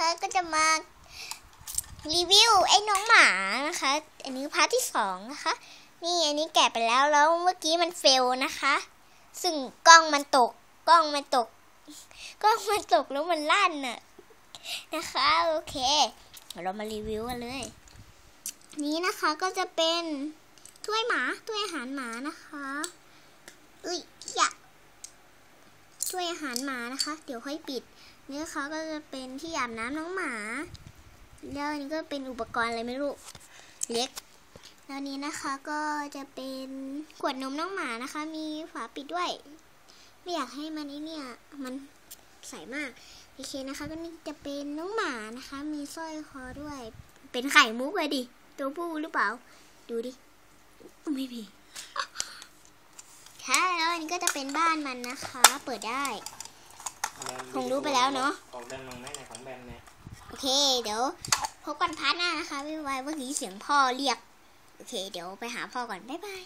นะคะก็จะมารีวิวไอ้น้องหมานะคะ อันนี้พาร์ทที่สองนะคะ นี่อันนี้แกะไปแล้วแล้วเมื่อกี้มันเฟลนะคะ ซึ่งกล้องมันตกกล้องมันตกกล้องมันตกแล้วมันลั่นน่ะนะคะโอเคเดี๋ยวเรามารีวิวกันเลย นี้นะคะก็จะเป็นถ้วยหมาถ้วยอาหารหมานะคะอุ้ยอยาก หารหมานะคะ เดี๋ยวค่อยปิดนี่นะคะก็จะเป็นที่อาบน้ำน้องหมา แล้วอันนี้ก็เป็นอุปกรณ์อะไรไม่รู้เล็ก แล้วนี้นะคะก็จะเป็นขวดนมน้องหมานะคะ มีฝาปิดด้วย ไม่อยากให้มันไอเนี่ยมันใสมากโอเคนะคะ ก็นี่จะเป็นน้องหมานะคะ มีสร้อยคอด้วย เป็นไข่มุกเลยดิตัวผู้หรือเปล่า ดูดิไม่มีค่ะแล้วอันนี้ก็จะเป็นบ้านมันนะคะ เปิดได้ คงรู้ไปแล้วเนอะออกแบนลงไหมในของแบนเนี่ยโอเค เดี๋ยวพบกันพาร์ทหน้านะคะไม่ไว้ว่านี้เสียงพ่อเรียก โอเค เดี๋ยวไปหาพ่อก่อน บ๊ายบาย